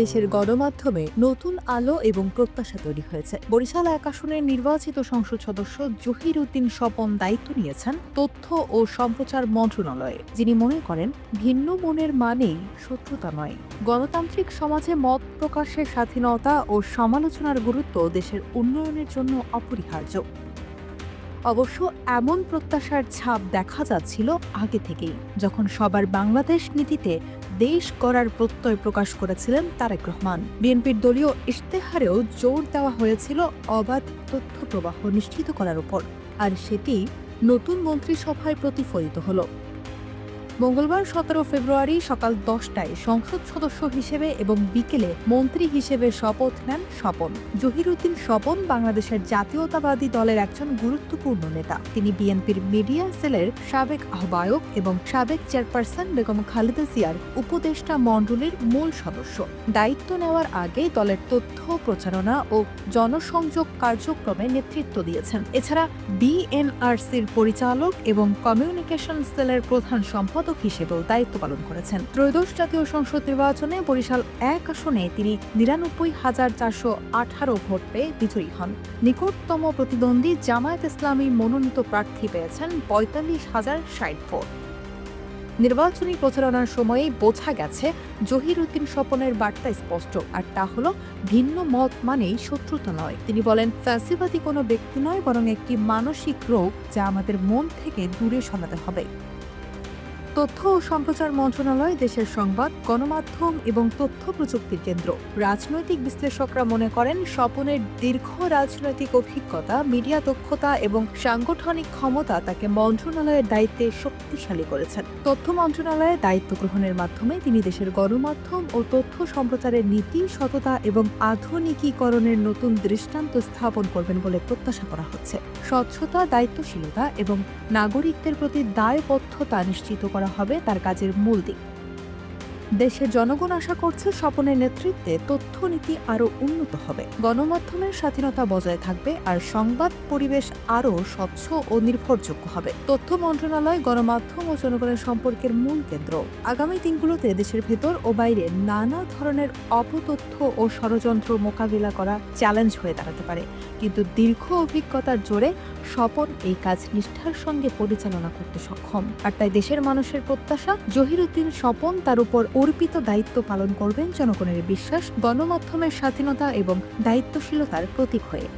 দেশের গণমাধ্যমে নতুন আলো এবং প্রত্যাশা তৈরি হয়েছে। বরিশাল এক আসনের নির্বাচিত সংসদ সদস্য জহির উদ্দিন স্বপন দায়িত্ব নিয়েছেন তথ্য ও সম্প্রচার মন্ত্রণালয়ে। যিনি মনে করেন, ভিন্ন মনের মানেই শত্রুতা নয়। গণতান্ত্রিক সমাজে মত প্রকাশের স্বাধীনতা ও সমালোচনার গুরুত্ব দেশের উন্নয়নের জন্য অপরিহার্য। অবশ্য এমন প্রত্যাশার ছাপ দেখা যাচ্ছিল আগে থেকেই। যখন সবার বাংলাদেশ নীতিতে দেশ করার প্রত্যয় প্রকাশ করেছিলেন তারেক রহমান। বিএনপির দলীয় ইশতেহারেও জোর দেওয়া হয়েছিল অবাধ তথ্য প্রবাহ নিশ্চিত করার উপর। আর সেটি নতুন মন্ত্রিসভায় প্রতিফলিত হলো। মঙ্গলবার সতেরো ফেব্রুয়ারি সকাল দশটায় সংসদ সদস্য হিসেবে এবং বিকেলে মন্ত্রী হিসেবে শপথ নেন স্বপন। জহিরুদ্দিন স্বপন বাংলাদেশের জাতীয়তাবাদী দলের একজন গুরুত্বপূর্ণ নেতা। তিনি বিএনপির মিডিয়া সেলের সাবেক আহ্বায়ক এবং সাবেক চেয়ারপারসন বেগম খালেদা জিয়ার উপদেষ্টা মণ্ডলীর মূল সদস্য। দায়িত্ব নেওয়ার আগে দলের তথ্য, প্রচারণা ও জনসংযোগ কার্যক্রমে নেতৃত্ব দিয়েছেন। এছাড়া বিএনআরসির পরিচালক এবং কমিউনিকেশন সেলের প্রধান সম্পাদক হিসেবেও দায়িত্ব পালন করেছেন। ত্রয়োদশ জাতীয় সংসদ নির্বাচনে বরিশাল এক আসনে তিনি নিরানব্বই হাজার চারশো আঠারো ভোট পেয়ে বিজয়ী হন। নিকটতম প্রতিদ্বন্দ্বী জামায়াত ইসলামী মনোনীত প্রার্থী পেয়েছেন পঁয়তাল্লিশ হাজার ষাট ভোট। নির্বাচনী প্রচারণার সময়ে বোঝা গেছে, জহির উদ্দিন স্বপনের বার্তা স্পষ্ট, আর তা হলো ভিন্ন মত মানেই শত্রুতা নয়। তিনি বলেন, ফ্যাসিবাদী কোনো ব্যক্তি নয়, বরং একটি মানসিক রোগ যা আমাদের মন থেকে দূরে সরাতে হবে। তথ্য ও সম্প্রচার মন্ত্রণালয়, দেশের সংবাদ, গণমাধ্যম এবং তথ্য প্রযুক্তির কেন্দ্র। রাজনৈতিক বিশ্লেষকরা মনে করেন, স্বপনের দীর্ঘ রাজনৈতিক অভিজ্ঞতা, মিডিয়া দক্ষতা এবং সাংগঠনিক ক্ষমতা তাকে মন্ত্রণালয়ের দায়িত্বে শক্তিশালী করেছেন। তথ্য মন্ত্রণালয়ে দায়িত্ব গ্রহণের মাধ্যমে তিনি দেশের গণমাধ্যম ও তথ্য সম্প্রচারের নীতি, সততা এবং আধুনিকীকরণের নতুন দৃষ্টান্ত স্থাপন করবেন বলে প্রত্যাশা করা হচ্ছে। স্বচ্ছতা, দায়িত্বশীলতা এবং নাগরিকদের প্রতি দায়বদ্ধতা নিশ্চিত করা হবে তার কাজের মূল দিক। দেশের জনগণ আশা করছে স্বপনের নেতৃত্বে তথ্যনীতি আরও উন্নত হবে। গণমাধ্যমের স্বাধীনতা বজায় থাকবে আর সংবাদ পরিবেশ আরও স্বচ্ছ ও নির্ভরযোগ্য হবে। তথ্য মন্ত্রণালয়, গণমাধ্যম ও জনগণের সম্পর্কের মূল কেন্দ্র। আগামী দিনগুলোতে দেশের ভেতর ও বাইরে নানা ধরনের অপতথ্য ও ষড়যন্ত্র মোকাবিলা করা চ্যালেঞ্জ হয়ে দাঁড়াতে পারে। কিন্তু দীর্ঘ অভিজ্ঞতার জোরে স্বপন এই কাজ নিষ্ঠার সঙ্গে পরিচালনা করতে সক্ষম। আর তাই দেশের মানুষের প্রত্যাশা, জহিরুদ্দিন স্বপন তার উপর অর্পিত দায়িত্ব পালন করবেন জনগণের বিশ্বাস গণমাধ্যমের স্বাধীনতা এবং দায়িত্বশীলতার প্রতীক হয়ে।